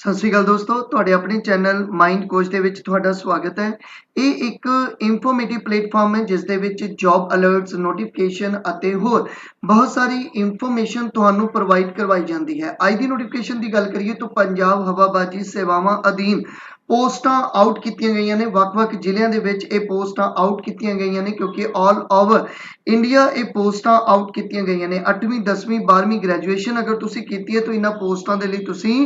ਸਤਿ ਸ਼੍ਰੀ ਅਕਾਲ ਦੋਸਤੋ, ਤੁਹਾਡੇ ਆਪਣੇ ਚੈਨਲ ਮਾਈਂਡ ਕੋਚ ਦੇ ਵਿੱਚ ਤੁਹਾਡਾ ਸਵਾਗਤ ਹੈ। ਇਹ ਇੱਕ ਇਨਫੋਰਮੇਟਿਵ ਪਲੇਟਫਾਰਮ ਹੈ, ਜਿਸ ਦੇ ਵਿੱਚ ਜੌਬ ਅਲਰਟਸ ਨੋਟੀਫਿਕੇਸ਼ਨ ਅਤੇ ਹੋਰ ਬਹੁਤ ਸਾਰੀ ਇਨਫੋਰਮੇਸ਼ਨ ਤੁਹਾਨੂੰ ਪ੍ਰੋਵਾਈਡ ਕਰਵਾਈ ਜਾਂਦੀ ਹੈ। ਅੱਜ ਦੀ ਨੋਟੀਫਿਕੇਸ਼ਨ ਦੀ ਗੱਲ ਕਰੀਏ ਤਾਂ ਪੰਜਾਬ ਹਵਾਬਾਜ਼ੀ ਸੇਵਾਵਾਂ ਅਧੀਨ ਪੋਸਟਾਂ ਆਊਟ ਕੀਤੀਆਂ ਗਈਆਂ ਨੇ। ਵੱਖ-ਵੱਖ ਜ਼ਿਲ੍ਹਿਆਂ ਦੇ ਵਿੱਚ ਇਹ ਪੋਸਟਾਂ ਆਊਟ ਕੀਤੀਆਂ ਗਈਆਂ ਨੇ, ਕਿਉਂਕਿ ਆਲ ਓਵਰ ਇੰਡੀਆ ਇਹ ਪੋਸਟਾਂ ਆਊਟ ਕੀਤੀਆਂ ਗਈਆਂ ਨੇ। 8ਵੀਂ 10ਵੀਂ 12ਵੀਂ ਗ੍ਰੈਜੂਏਸ਼ਨ ਅਗਰ ਤੁਸੀਂ ਕੀਤੀ ਹੈ ਤਾਂ ਇਹਨਾਂ ਪੋਸਟਾਂ ਦੇ ਲਈ ਤੁਸੀਂ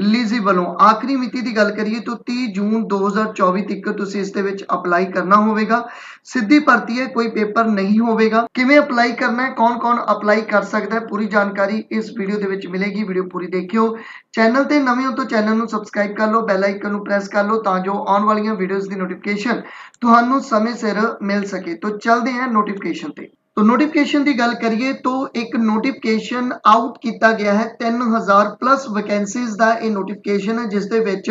ਐਲੀਜੀਬਲ ਹੋ ਆਖਰੀ ਮਿਤੀ ਦੀ ਗੱਲ ਕਰੀਏ ਤਾਂ 30 ਜੂਨ 2024 ਤੱਕ ਤੁਸੀਂ ਇਸ ਦੇ ਵਿੱਚ ਅਪਲਾਈ ਕਰਨਾ ਹੋਵੇਗਾ। ਸਿੱਧੀ ਭਰਤੀ ਹੈ, ਕੋਈ ਪੇਪਰ ਨਹੀਂ ਹੋਵੇਗਾ। ਕਿਵੇਂ ਅਪਲਾਈ ਕਰਨਾ ਹੈ, ਕੌਣ-ਕੌਣ ਅਪਲਾਈ ਕਰ ਸਕਦਾ ਹੈ, ਪੂਰੀ ਜਾਣਕਾਰੀ ਇਸ ਵੀਡੀਓ ਦੇ ਵਿੱਚ ਮਿਲੇਗੀ। ਵੀਡੀਓ ਪੂਰੀ ਦੇਖਿਓ। ਚੈਨਲ ਤੇ ਨਵੇਂ ਹੋ ਤਾਂ ਚੈਨਲ ਨੂੰ ਸਬਸਕ੍ਰਾਈਬ ਕਰ ਲਓ ਬੈਲ ਆਈਕਨ ਨੂੰ ਪ੍ਰੈਸ ਕਰ ਲਓ ਤਾਂ ਜੋ ਆਉਣ ਵਾਲੀਆਂ ਵੀਡੀਓਜ਼ ਦੀ ਨੋਟੀਫਿਕੇਸ਼ਨ ਤੁਹਾਨੂੰ ਸਮੇਂ ਸਿਰ ਮਿਲ ਸਕੇ। ਤਾਂ ਚੱਲਦੇ ਹਾਂ ਨੋਟੀਫਿਕੇਸ਼ਨ ਤੇ। ਤੋ ਨੋਟੀਫਿਕੇਸ਼ਨ ਦੀ ਗੱਲ ਕਰੀਏ ਤੋਂ ਇੱਕ ਨੋਟੀਫਿਕੇਸ਼ਨ ਆਊਟ ਕੀਤਾ ਗਿਆ ਹੈ 3000 ਪਲੱਸ ਵੈਕੈਂਸੀਜ਼ ਦਾ ਇਹ ਨੋਟੀਫਿਕੇਸ਼ਨ ਹੈ ਜਿਸ ਦੇ ਵਿੱਚ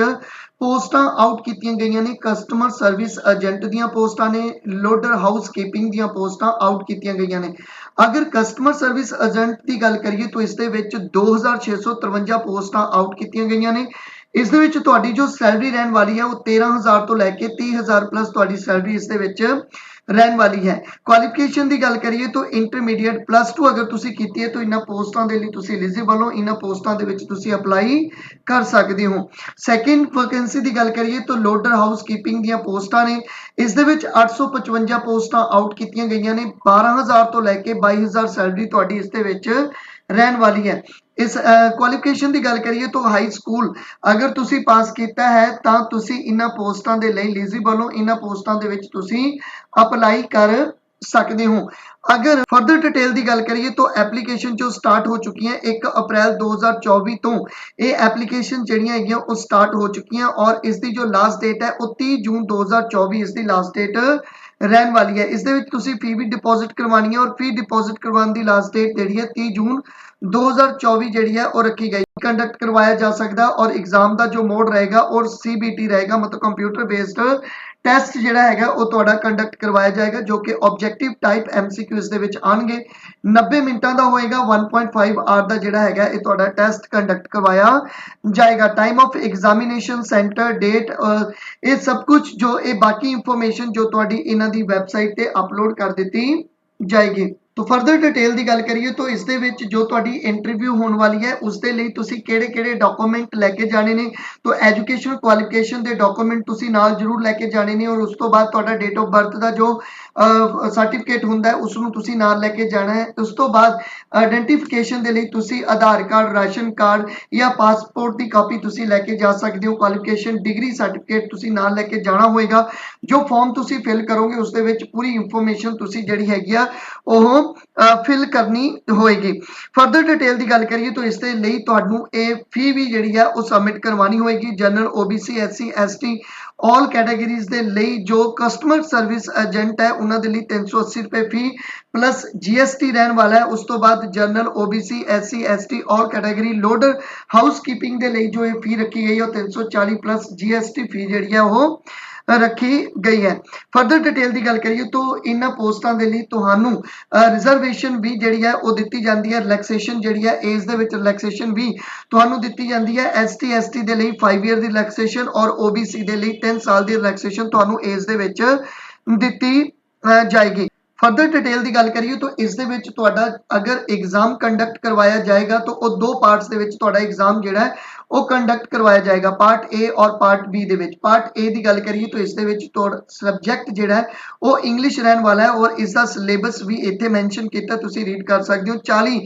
ਪੋਸਟਾਂ ਆਊਟ ਕੀਤੀਆਂ ਗਈਆਂ ਨੇ ਕਸਟਮਰ ਸਰਵਿਸ ਏਜੰਟ ਦੀਆਂ ਪੋਸਟਾਂ ਨੇ ਲੋਡਰ ਹਾਊਸ ਕੀਪਿੰਗ ਦੀਆਂ ਪੋਸਟਾਂ ਆਊਟ ਕੀਤੀਆਂ ਗਈਆਂ ਨੇ। ਅਗਰ ਕਸਟਮਰ ਸਰਵਿਸ ਏਜੰਟ ਦੀ ਗੱਲ ਕਰੀਏ ਤਾਂ ਇਸ ਦੇ ਵਿੱਚ 2653 ਪੋਸਟਾਂ ਆਊਟ ਕੀਤੀਆਂ ਗਈਆਂ ਨੇ। ਇਸ ਦੇ ਵਿੱਚ ਤੁਹਾਡੀ ਜੋ ਸੈਲਰੀ ਰਹਿਣ ਵਾਲੀ ਹੈ ਉਹ 13000 ਤੋਂ ਲੈ ਕੇ 30000 ਪਲੱਸ ਤੁਹਾਡੀ ਸੈਲਰੀ ਇਸ ਦੇ ਵਿੱਚ ਰਹਿਣ ਵਾਲੀ ਹੈ। ਕੁਆਲੀਫਿਕੇਸ਼ਨ ਦੀ ਗੱਲ ਕਰੀਏ ਤਾਂ ਇੰਟਰਮੀਡੀਏਟ ਪਲੱਸ 2 ਅਗਰ ਤੁਸੀਂ ਕੀਤੀ ਹੈ ਤਾਂ ਇਹਨਾਂ ਪੋਸਟਾਂ ਦੇ ਲਈ ਤੁਸੀਂ ਐਲੀਜੀਬਲ ਹੋ, ਇਹਨਾਂ ਪੋਸਟਾਂ ਦੇ ਵਿੱਚ ਤੁਸੀਂ ਅਪਲਾਈ ਕਰ ਸਕਦੇ ਹੋ। ਸੈਕਿੰਡ ਵੈਕੈਂਸੀ ਦੀ ਗੱਲ ਕਰੀਏ ਤਾਂ ਲੋਡਰ ਹਾਊਸ ਕੀਪਿੰਗ ਦੀਆਂ ਪੋਸਟਾਂ ਨੇ। ਇਸ ਦੇ ਵਿੱਚ 855 ਪੋਸਟਾਂ ਆਊਟ ਕੀਤੀਆਂ ਗਈਆਂ ਨੇ। 12000 ਤੋਂ ਲੈ ਕੇ 22000 ਸੈਲਰੀ ਤੁਹਾਡੀ ਇਸ ਦੇ ਵਿੱਚ ਰਹਿਣ ਵਾਲੀ ਹੈ। ਇਸ ਕੁਆਲੀਫਿਕੇਸ਼ਨ ਦੀ ਗੱਲ ਕਰੀਏ ਤਾਂ ਹਾਈ ਸਕੂਲ ਅਗਰ ਤੁਸੀਂ ਪਾਸ ਕੀਤਾ ਹੈ ਤਾਂ ਤੁਸੀਂ ਇਹਨਾਂ ਪੋਸਟਾਂ ਦੇ ਲਈ ਐਲੀਜੀਬਲ ਹੋ, ਇਹਨਾਂ ਪੋਸਟਾਂ ਦੇ ਵਿੱਚ ਤੁਸੀਂ ਅਪਲਾਈ ਕਰ ਸਕਦੇ ਹੋ। ਅਗਰ ਫਰਦਰ ਡਿਟੇਲ ਦੀ ਗੱਲ ਕਰੀਏ ਤਾਂ ਐਪਲੀਕੇਸ਼ਨ ਜੋ ਸਟਾਰਟ ਹੋ ਚੁੱਕੀਆਂ 1 ਅਪ੍ਰੈਲ 2024 ਤੋਂ, ਇਹ ਐਪਲੀਕੇਸ਼ਨ ਜਿਹੜੀਆਂ ਹੈਗੀਆਂ ਉਹ ਸਟਾਰਟ ਹੋ ਚੁੱਕੀਆਂ ਔਰ ਇਸ ਦੀ ਜੋ ਲਾਸਟ ਡੇਟ ਹੈ ਉਹ 30 ਜੂਨ 2024 ਇਸ ਦੀ ਲਾਸਟ ਡੇਟ ਰਹਿਣ ਵਾਲੀ ਹੈ। ਇਸ ਦੇ ਵਿੱਚ ਤੁਸੀਂ ਫੀ ਵੀ ਡਿਪੋਜ਼ਿਟ ਕਰਵਾਉਣੀ ਹੈ ਔਰ ਫੀ ਡਿਪੋਜ਼ਿਟ ਕਰਵਾਉਣ ਦੀ ਲਾਸਟ ਡੇਟ ਜਿਹੜੀ ਹੈ 30 ਜੂਨ 2024 ਜਿਹੜੀ ਹੈ ਉਹ ਰੱਖੀ ਗਈ। ਕੰਡਕਟ ਕਰਵਾਇਆ ਜਾ ਸਕਦਾ ਔਰ ਐਗਜ਼ਾਮ ਦਾ ਜੋ ਮੋਡ ਰਹੇਗਾ ਔਰ ਸੀਬੀਟੀ ਰਹੇਗਾ ਮਤਲਬ ਕੰਪਿਊਟਰ ਬੇਸਡ ਟੈਸਟ ਜਿਹੜਾ ਹੈਗਾ, ਉਹ ਤੁਹਾਡਾ ਕੰਡਕਟ ਕਰਵਾਇਆ ਜਾਏਗਾ, ਜੋ ਕਿ ਆਬਜੈਕਟਿਵ ਟਾਈਪ ਐਮਸੀਕਿਊਜ਼ ਦੇ ਵਿੱਚ ਆਣਗੇ 90 ਮਿੰਟਾਂ ਦਾ ਹੋਏਗਾ 1.5 ਆਰ ਦਾ ਜਿਹੜਾ ਹੈਗਾ, ਇਹ ਤੁਹਾਡਾ ਟੈਸਟ ਕੰਡਕਟ ਕਰਵਾਇਆ ਜਾਏਗਾ। Time of examination centre date ਇਹ ਸਭ ਕੁਝ ਜੋ ਇਹ ਬਾਕੀ ਇਨਫੋਰਮੇਸ਼ਨ ਜੋ ਤੁਹਾਡੀ ਇਹਨਾਂ ਦੀ ਵੈਬਸਾਈਟ ਤੇ ਅਪਲੋਡ ਕਰ ਦਿੱਤੀ ਜਾਏਗੀ। ਤੋ ਫਰਦਰ ਡਿਟੇਲ ਦੀ ਗੱਲ ਕਰੀਏ ਤਾਂ ਇਸ ਦੇ ਵਿੱਚ ਜੋ ਤੁਹਾਡੀ ਇੰਟਰਵਿਊ ਹੋਣ ਵਾਲੀ ਹੈ, ਉਸ ਦੇ ਲਈ ਤੁਸੀਂ ਕਿਹੜੇ-ਕਿਹੜੇ ਡਾਕੂਮੈਂਟ ਲੈ ਕੇ ਜਾਣੇ ਨੇ, ਤੋ ਐਜੂਕੇਸ਼ਨ ਕੁਆਲੀਫਿਕੇਸ਼ਨ ਦੇ ਡਾਕੂਮੈਂਟ ਤੁਸੀਂ ਨਾਲ ਜ਼ਰੂਰ ਲੈ ਕੇ ਜਾਣੇ ਨੇ ਔਰ ਉਸ ਤੋਂ ਬਾਅਦ ਤੁਹਾਡਾ ਡੇਟ ਆਫ ਬਰਥ ਦਾ ਜੋ ਸਰਟੀਫਿਕੇਟ ਹੁੰਦਾ ਹੈ, ਉਸ ਨੂੰ ਤੁਸੀਂ ਨਾਲ ਲੈ ਕੇ ਜਾਣਾ ਹੈ। ਉਸ ਤੋਂ ਬਾਅਦ ਆਇਡੈਂਟੀਫਿਕੇਸ਼ਨ ਦੇ ਲਈ ਤੁਸੀਂ ਆਧਾਰ ਕਾਰਡ, ਰਾਸ਼ਨ ਕਾਰਡ ਜਾਂ ਪਾਸਪੋਰਟ ਦੀ ਕਾਪੀ ਤੁਸੀਂ ਲੈ ਕੇ ਜਾ ਸਕਦੇ ਹੋ। ਕੁਆਲੀਫਿਕੇਸ਼ਨ ਡਿਗਰੀ ਸਰਟੀਫਿਕੇਟ ਤੁਸੀਂ ਨਾਲ ਲੈ ਕੇ ਜਾਣਾ ਹੋਏਗਾ। ਜੋ ਫਾਰਮ ਤੁਸੀਂ ਫਿਲ ਕਰੋਗੇ, ਉਸ ਦੇ ਵਿੱਚ ਪੂਰੀ ਇਨਫੋਰਮੇਸ਼ਨ ਤੁਸੀਂ ਜਿਹੜੀ ਹੈਗੀ ਆ, ਉਹ ਫਿਲ ਕਰਨੀ ਹੋਏਗੀ। ਫਰਦਰ ਡਿਟੇਲ ਦੀ ਗੱਲ ਕਰੀਏ ਤਾਂ ਇਸ ਦੇ ਲਈ ਤੁਹਾਨੂੰ ਇਹ ਫੀ ਵੀ ਜਿਹੜੀ ਆ ਉਹ ਸਬਮਿਟ ਕਰਵਾਉਣੀ ਹੋਏਗੀ। General OBC SC ST all categories ਦੇ ਲਈ ਜੋ ਕਸਟਮਰ ਸਰਵਿਸ ਏਜੰਟ ਹੈ, ਉਹਨਾਂ ਦੇ ਲਈ 380 ਰੁਪਏ ਫੀ ਪਲੱਸ GST ਰਹਿਣ ਵਾਲਾ ਹੈ। ਉਸ ਤੋਂ ਬਾਅਦ general OBC SC ST all category loader house keeping ਦੇ ਲਈ ਜੋ ਇਹ ਫੀ ਰੱਖੀ ਗਈ ਹੈ, ਉਹ 340 ਪਲੱਸ GST ਫੀ ਜਿਹੜੀ ਹੈ ਉਹ ਰੱਖੀ ਗਈ ਹੈ। ਫਰਦਰ ਡਿਟੇਲ ਦੀ ਗੱਲ ਕਰੀਏ ਤਾਂ ਇਹਨਾਂ ਪੋਸਟਾਂ ਦੇ ਲਈ ਤੁਹਾਨੂੰ ਰਿਜ਼ਰਵੇਸ਼ਨ ਵੀ ਜਿਹੜੀ ਹੈ ਉਹ ਦਿੱਤੀ ਜਾਂਦੀ ਹੈ। ਰਿਲੈਕਸੇਸ਼ਨ ਜਿਹੜੀ ਹੈ ਏਜ ਦੇ ਵਿੱਚ ਰਿਲੈਕਸੇਸ਼ਨ ਵੀ ਤੁਹਾਨੂੰ ਦਿੱਤੀ ਜਾਂਦੀ ਹੈ। ਐਸਟੀ ਐਸਟੀ ਦੇ ਲਈ 5 ਇਅਰ ਦੀ ਰਿਲੈਕਸੇਸ਼ਨ ਔਰ OBC ਦੇ ਲਈ 3 ਸਾਲ ਦੀ ਰਿਲੈਕਸੇਸ਼ਨ ਤੁਹਾਨੂੰ ਏਜ ਦੇ ਵਿੱਚ ਦਿੱਤੀ ਜਾਏਗੀ। ਫਰਦਰ ਡਿਟੇਲ ਦੀ ਗੱਲ ਕਰੀਏ ਤਾਂ ਇਸ ਦੇ ਵਿੱਚ ਤੁਹਾਡਾ ਅਗਰ ਐਗਜ਼ਾਮ ਕੰਡਕਟ ਕਰਵਾਇਆ ਜਾਏਗਾ ਤਾਂ ਉਹ ਦੋ ਪਾਰਟਸ ਦੇ ਵਿੱਚ ਤੁਹਾਡਾ ਐਗਜ਼ਾਮ ਜਿਹੜਾ ਹੈ ਉਹ ਕੰਡਕਟ ਕਰਵਾਇਆ ਜਾਏਗਾ ਪਾਰਟ A ਔਰ ਪਾਰਟ B ਦੇ ਵਿੱਚ। ਪਾਰਟ A ਦੀ ਗੱਲ ਕਰੀਏ ਤਾਂ ਇਸ ਦੇ ਵਿੱਚ ਤੁਹਾਡਾ ਸਬਜੈਕਟ ਜਿਹੜਾ ਹੈ, ਉਹ ਇੰਗਲਿਸ਼ ਰਹਿਣ ਵਾਲਾ ਹੈ ਔਰ ਇਸ ਦਾ ਸਿਲੇਬਸ ਵੀ ਇੱਥੇ ਮੈਂਸ਼ਨ ਕੀਤਾ, ਤੁਸੀਂ ਰੀਡ ਕਰ ਸਕਦੇ ਹੋ। 40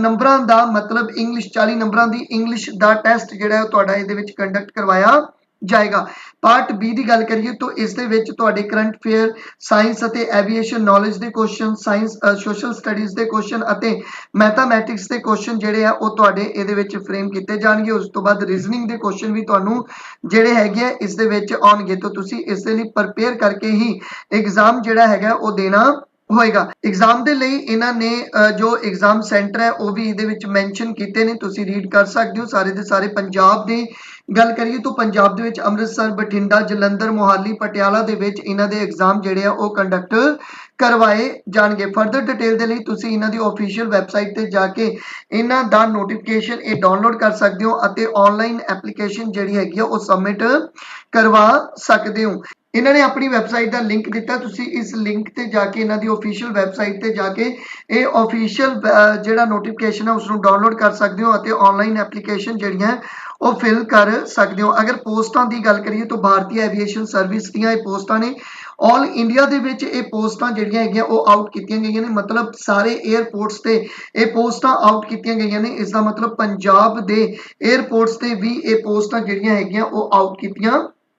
ਨੰਬਰਾਂ ਦਾ ਮਤਲਬ ਇੰਗਲਿਸ਼ 40 ਨੰਬਰਾਂ ਦੀ ਇੰਗਲਿਸ਼ ਦਾ ਟੈਸਟ ਜਿਹੜਾ ਹੈ ਤੁਹਾਡਾ ਇਹਦੇ ਵਿੱਚ ਕੰਡਕਟ ਕਰਵਾਇਆ। ਜਾਏਗਾ। ਪਾਰਟ B ਦੀ ਗੱਲ ਕਰੀਏ ਤਾਂ ਇਸ ਦੇ ਵਿੱਚ ਤੁਹਾਡੇ ਕਰੰਟ ਅਫੇਅਰ ਸਾਇੰਸ ਅਤੇ ਐਵੀਏਸ਼ਨ ਨੌਲੇਜ ਦੇ ਕੁਐਸਚਨ ਸਾਇੰਸ ਸੋਸ਼ਲ ਸਟੱਡੀਜ਼ ਦੇ ਕੁਐਸਚਨ ਅਤੇ ਮੈਥਮੈਟਿਕਸ ਦੇ ਕੁਐਸਚਨ ਜਿਹੜੇ ਆ ਉਹ ਤੁਹਾਡੇ ਇਹਦੇ ਵਿੱਚ ਫਰੇਮ ਕੀਤੇ ਜਾਣਗੇ। ਉਸ ਤੋਂ ਬਾਅਦ ਰੀਜ਼ਨਿੰਗ ਦੇ ਕੁਐਸਚਨ ਵੀ ਤੁਹਾਨੂੰ ਜਿਹੜੇ ਹੈਗੇ ਆ ਇਸ ਦੇ ਵਿੱਚ ਆਉਣਗੇ। ਤਾਂ ਤੁਸੀਂ ਇਸ ਦੇ ਲਈ ਪ੍ਰਪੇਅਰ ਕਰਕੇ ਹੀ ਐਗਜ਼ਾਮ ਜਿਹੜਾ ਹੈਗਾ ਉਹ ਦੇਣਾ ਹੋਏਗਾ। ਐਗਜ਼ਾਮ ਦੇ ਲਈ ਇਹਨਾਂ ਨੇ ਜੋ ਐਗਜ਼ਾਮ ਸੈਂਟਰ ਹੈ, ਉਹ ਵੀ ਇਹਦੇ ਵਿੱਚ ਮੈਂਸ਼ਨ ਕੀਤੇ ਨੇ। ਤੁਸੀਂ ਰੀਡ ਕਰ ਸਕਦੇ ਹੋ। ਸਾਰੇ ਦੇ ਸਾਰੇ ਪੰਜਾਬ ਦੇ ਗੱਲ ਕਰੀਏ ਤਾਂ ਪੰਜਾਬ ਦੇ ਵਿੱਚ ਅੰਮ੍ਰਿਤਸਰ, ਬਠਿੰਡਾ, ਜਲੰਧਰ, ਮੋਹਾਲੀ, ਪਟਿਆਲਾ ਦੇ ਵਿੱਚ ਇਹਨਾਂ ਦੇ ਐਗਜ਼ਾਮ ਜਿਹੜੇ ਆ, ਉਹ ਕੰਡਕਟ ਕਰਵਾਏ ਜਾਣਗੇ। ਫਰਦਰ ਡਿਟੇਲ ਦੇ ਲਈ ਤੁਸੀਂ ਇਹਨਾਂ ਦੀ ਅਫੀਸ਼ੀਅਲ ਵੈਬਸਾਈਟ ਤੇ ਜਾ ਕੇ ਇਹਨਾਂ ਦਾ ਨੋਟੀਫਿਕੇਸ਼ਨ ਇਹ ਡਾਊਨਲੋਡ ਕਰ ਸਕਦੇ ਹੋ ਅਤੇ ਆਨਲਾਈਨ ਐਪਲੀਕੇਸ਼ਨ ਜਿਹੜੀ ਹੈਗੀ ਆ, ਉਹ ਸਬਮਿਟ ਕਰਵਾ ਸਕਦੇ ਹੋ। ਇਹਨਾਂ ਨੇ ਆਪਣੀ ਵੈਬਸਾਈਟ ਦਾ ਲਿੰਕ ਦਿੱਤਾ। ਤੁਸੀਂ ਇਸ ਲਿੰਕ ਤੇ ਜਾ ਕੇ ਇਹਨਾਂ ਦੀ ਅਫੀਸ਼ੀਅਲ ਵੈਬਸਾਈਟ ਤੇ ਜਾ ਕੇ ਇਹ ਅਫੀਸ਼ੀਅਲ ਜਿਹੜਾ ਨੋਟੀਫਿਕੇਸ਼ਨ ਹੈ ਉਸ ਨੂੰ ਡਾਊਨਲੋਡ ਕਰ ਸਕਦੇ ਹੋ ਅਤੇ ਆਨਲਾਈਨ ਐਪਲੀਕੇਸ਼ਨ ਜਿਹੜੀਆਂ, ਉਹ ਫਿਲ ਕਰ ਸਕਦੇ ਹੋ। ਅਗਰ ਪੋਸਟਾਂ ਦੀ ਗੱਲ ਕਰੀਏ ਤਾਂ ਭਾਰਤੀ ਐਵੀਏਸ਼ਨ ਸਰਵਿਸ ਦੀਆਂ ਇਹ ਪੋਸਟਾਂ ਨੇ। ਆਲ ਇੰਡੀਆ ਦੇ ਵਿੱਚ ਇਹ ਪੋਸਟਾਂ ਜਿਹੜੀਆਂ ਹੈਗੀਆਂ, ਉਹ ਆਊਟ ਕੀਤੀਆਂ ਗਈਆਂ ਨੇ। ਮਤਲਬ ਸਾਰੇ 에ਅਰਪੋਰਟਸ ਤੇ ਇਹ ਪੋਸਟਾਂ ਆਊਟ ਕੀਤੀਆਂ ਗਈਆਂ ਨੇ। ਇਸ ਦਾ ਮਤਲਬ ਪੰਜਾਬ ਦੇ 에ਅਰਪੋਰਟਸ ਤੇ ਵੀ ਇਹ ਪੋਸਟਾਂ ਜਿਹੜੀਆਂ ਹੈਗੀਆਂ, ਉਹ ਆਊਟ ਕੀਤੀਆਂ